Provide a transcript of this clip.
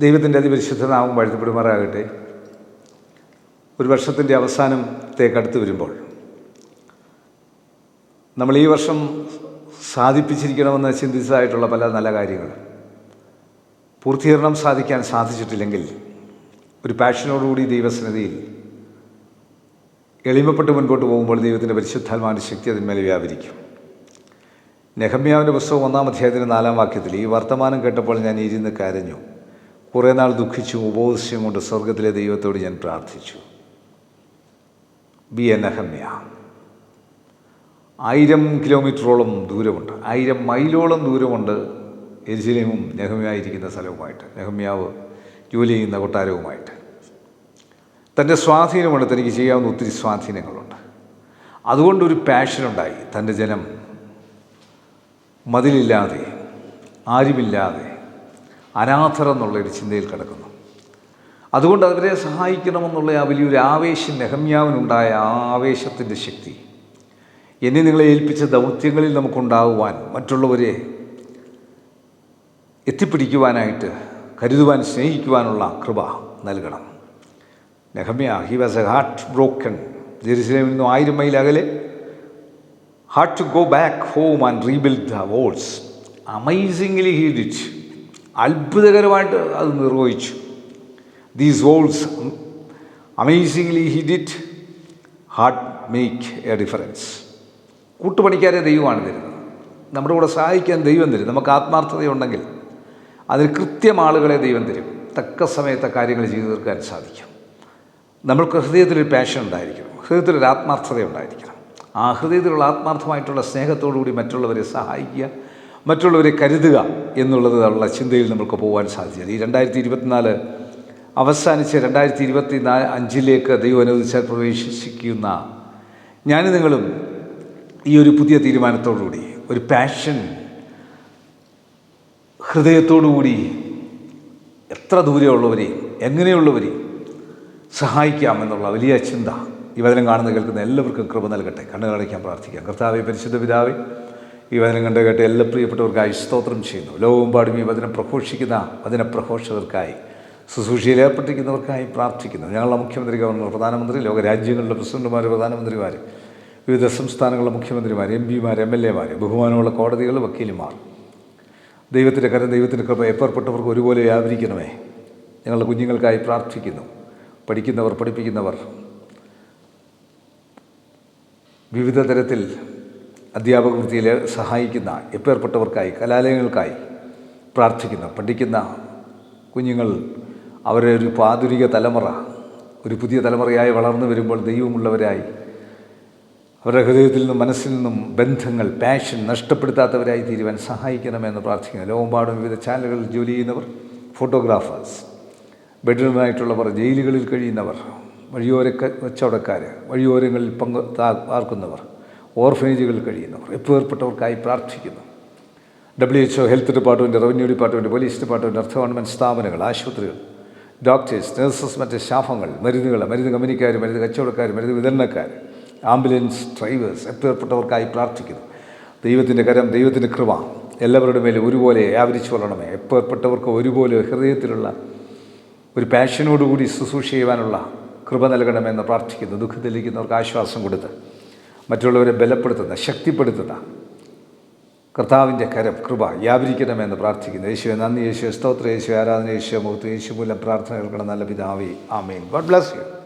ദൈവത്തിന്റെ അതിപരിശുദ്ധ നാമം വാഴ്ത്തപ്പെടുമാറാകട്ടെ. ഒരു വർഷത്തിന്റെ അവസാനത്തേക്ക് അടുത്ത് വരുമ്പോൾ നമ്മൾ ഈ വർഷം സാധിപ്പിച്ചിരിക്കണമെന്ന് ചിന്തിച്ചതായിട്ടുള്ള പല നല്ല കാര്യങ്ങൾ. പൂർത്തീകരണം സാധിക്കാൻ സാധിച്ചിട്ടില്ലെങ്കിൽ ഒരു പാഷനോടുകൂടി ദൈവസന്നിധിയിൽ എളിമപ്പെട്ട് മുൻപോട്ട് പോകുമ്പോൾ ദൈവത്തിന്റെ പരിശുദ്ധാത്മാവിന്റെ ശക്തി അതിന്മേൽ വ്യാപരിക്കും. നെഹമ്യാവിന്റെ പുസ്തകം ഒന്നാം അധ്യായത്തിന്റെ നാലാം വാക്യത്തിൽ ഈ വർത്തമാനം കേട്ടപ്പോൾ ഞാൻ ഇരുന്ന് കരഞ്ഞു. കുറേ നാൾ ദുഃഖിച്ചും ഉപവസിച്ചും കൊണ്ട് സ്വർഗത്തിലെ ദൈവത്തോട് ഞാൻ പ്രാർത്ഥിച്ചു. ബി എ നഹമ്യ ആയിരം കിലോമീറ്ററോളം ദൂരമുണ്ട്. ആയിരം മൈലോളം ദൂരമുണ്ട് എരിശിലേമും നെഹമ്യായിരിക്കുന്ന സ്ഥലവുമായിട്ട്. നെഹമ്യാവ് ജോലി ചെയ്യുന്ന കൊട്ടാരവുമായിട്ട്. തന്റെ സ്വാധീനമുണ്ട് തനിക്ക് ചെയ്യാവുന്ന ഒത്തിരി സ്വാധീനങ്ങളുണ്ട്. അതുകൊണ്ടൊരു പാഷനുണ്ടായി തന്റെ ജനം മതിലില്ലാതെ ആരുമില്ലാതെ അനാഥർ എന്നുള്ളൊരു ചിന്തയിൽ കിടക്കുന്നു. അതുകൊണ്ട് അവരെ സഹായിക്കണമെന്നുള്ള ആ വലിയൊരു ആവേശം നെഹമ്യാവിനുണ്ടായ ആ ആവേശത്തിന്റെ ശക്തി. എന്നെ നിങ്ങളെ ഏൽപ്പിച്ച ദൗത്യങ്ങളിൽ നമുക്കുണ്ടാകുവാൻ മറ്റുള്ളവരെ എത്തിപ്പിടിക്കുവാനായിട്ട് കരുതുവാൻ സ്നേഹിക്കുവാനുള്ള കൃപ നൽകണം. Nehemiah he was a heartbroken ജെറുസലേമിൽ നിന്നും ആയിരം മൈൽ അകലെ. Heart to go back home and rebuild the walls amazingly he did അത്ഭുതകരമായിട്ട് അത് നിർവഹിച്ചു. These walls amazingly he did heart make a difference കൂട്ടുപണിക്കാരെ ദൈവമാണ് തരുന്നത്. നമ്മുടെ കൂടെ സഹായിക്കാൻ ദൈവം തരും. നമുക്ക് ആത്മാർത്ഥതയുണ്ടെങ്കിൽ അതിന് കൃത്യം ആളുകളെ ദൈവം തരും. തക്ക സമയത്തെ കാര്യങ്ങൾ ചെയ്തു തീർക്കാൻ സാധിക്കും. നമ്മൾക്ക് ഹൃദയത്തിലൊരു പാഷൻ ഉണ്ടായിരിക്കണം. ഹൃദയത്തിലൊരു ആത്മാർത്ഥത ഉണ്ടായിരിക്കണം. ആ ഹൃദയത്തിലുള്ള ആത്മാർത്ഥമായിട്ടുള്ള സ്നേഹത്തോടുകൂടി മറ്റുള്ളവരെ സഹായിക്കുക മറ്റുള്ളവരെ കരുതുക എന്നുള്ളത് ഉള്ള ചിന്തയിൽ നമുക്ക് പോകാൻ സാധിച്ചത്. ഈ രണ്ടായിരത്തി ഇരുപത്തിനാല് അവസാനിച്ച് രണ്ടായിരത്തി ഇരുപത്തി നാല് അഞ്ചിലേക്ക് ദൈവം അനുവദിച്ചാൽ പ്രവേശിക്കുന്ന ഞാനും നിങ്ങളും ഈ ഒരു പുതിയ തീരുമാനത്തോടുകൂടി ഒരു പാഷൻ ഹൃദയത്തോടുകൂടി എത്ര ദൂരെയുള്ളവരെയും എങ്ങനെയുള്ളവരെയും സഹായിക്കാമെന്നുള്ള വലിയ ചിന്ത ഈ വചനം കാണുന്ന കേൾക്കുന്ന എല്ലാവർക്കും കൃപ നൽകട്ടെ. കണ്ണുകളടയ്ക്കാൻ പ്രാർത്ഥിക്കാം. കർത്താവെ പരിശുദ്ധ പിതാവെ ഈ വചനം കണ്ട് കേട്ട് എല്ലാ പ്രിയപ്പെട്ടവർക്കായി സ്തോത്രം ചെയ്യുന്നു. ലോകമെമ്പാടും ഈ വചനം പ്രഘോഷിക്കുന്ന വചന പ്രഘോഷകർക്കായി ശുശ്രൂഷയിൽ ഏർപ്പെട്ടിരിക്കുന്നവർക്കായി പ്രാർത്ഥിക്കുന്നു. ഞങ്ങളുടെ മുഖ്യമന്ത്രി ഗവർണർ പ്രധാനമന്ത്രി ലോകരാജ്യങ്ങളുടെ പ്രസിഡന്റുമാർ പ്രധാനമന്ത്രിമാർ വിവിധ സംസ്ഥാനങ്ങളുടെ മുഖ്യമന്ത്രിമാർ എം പിമാർ എം എൽ എമാർ ബഹുമാനമുള്ള കോടതികൾ വക്കീലുമാർ. ദൈവത്തിന്റെ കരം ദൈവത്തിന്റെ കൃപ ഏർപ്പെട്ടവർക്ക് ഒരുപോലെ വ്യാപരിക്കണമേ. ഞങ്ങളുടെ കുഞ്ഞുങ്ങൾക്കായി പ്രാർത്ഥിക്കുന്നു. പഠിക്കുന്നവർ പഠിപ്പിക്കുന്നവർ വിവിധ തരത്തിൽ അധ്യാപക വൃത്തിയിൽ സഹായിക്കുന്ന എപ്പേർപ്പെട്ടവർക്കായി കലാലയങ്ങൾക്കായി പ്രാർത്ഥിക്കുന്ന പഠിക്കുന്ന കുഞ്ഞുങ്ങൾ അവരെ ഒരു ആധുനിക തലമുറ ഒരു പുതിയ തലമുറയായി വളർന്നു വരുമ്പോൾ ദൈവമുള്ളവരായി അവരുടെ ഹൃദയത്തിൽ നിന്നും മനസ്സിൽ നിന്നും ബന്ധങ്ങൾ പാഷൻ നഷ്ടപ്പെടുത്താത്തവരായി തീരുവാൻ സഹായിക്കണമെന്ന് പ്രാർത്ഥിക്കുന്നു. ലോകമ്പാടും വിവിധ ചാനലുകളിൽ ജോലി ചെയ്യുന്നവർ ഫോട്ടോഗ്രാഫേഴ്സ് ബെഡ്റൂമായിട്ടുള്ളവർ ജയിലുകളിൽ കഴിയുന്നവർ വഴിയോര കച്ചവടക്കാർ വഴിയോരങ്ങളിൽ പങ്ക് പാർക്കുന്നവർ ഓർഫനേജുകളിൽ കഴിയുന്നവർ എപ്പേർപ്പെട്ടവർക്കായി പ്രാർത്ഥിക്കുന്നു. W H O health department revenue department police department അർത്ഥ ഗവൺമെന്റ് സ്ഥാപനങ്ങൾ ആശുപത്രികൾ ഡോക്ടേഴ്സ് നഴ്സസ് മറ്റ് സ്റ്റാഫുകൾ മരുന്നുകൾ മരുന്ന് കമ്പനിക്കാർ മരുന്ന് കച്ചവടക്കാർ മരുന്ന് വിതരണക്കാർ ആംബുലൻസ് ഡ്രൈവേഴ്സ് എപ്പേർപ്പെട്ടവർക്കായി പ്രാർത്ഥിക്കുന്നു. ദൈവത്തിന്റെ കരം ദൈവത്തിന്റെ കൃപ എല്ലാവരുടെ മേലും ഒരുപോലെ വ്യാപരിച്ചു കൊള്ളണമേ. എപ്പേർപ്പെട്ടവർക്ക് ഒരുപോലെ ഹൃദയത്തിലുള്ള ഒരു പാഷനോടുകൂടി ശുശ്രൂഷ ചെയ്യുവാനുള്ള കൃപ നൽകണമെന്ന് പ്രാർത്ഥിക്കുന്നു. ദുഃഖത്തിലിരിക്കുന്നവർക്ക് ആശ്വാസം കൊടുത്ത് മറ്റുള്ളവരെ ബലപ്പെടുത്തുന്ന ശക്തിപ്പെടുത്തുന്ന കർത്താവിന്റെ കരം കൃപ വ്യാപരിക്കണമെന്ന് പ്രാർത്ഥിക്കുന്നു. യേശുവെ നന്ദി യേശു സ്തോത്ര യേശു ആരാധന യേശു മുഖത്ത് യേശു മൂലം പ്രാർത്ഥന കേൾക്കണം. നല്ല പിതാവി ആമേൻ. God bless you.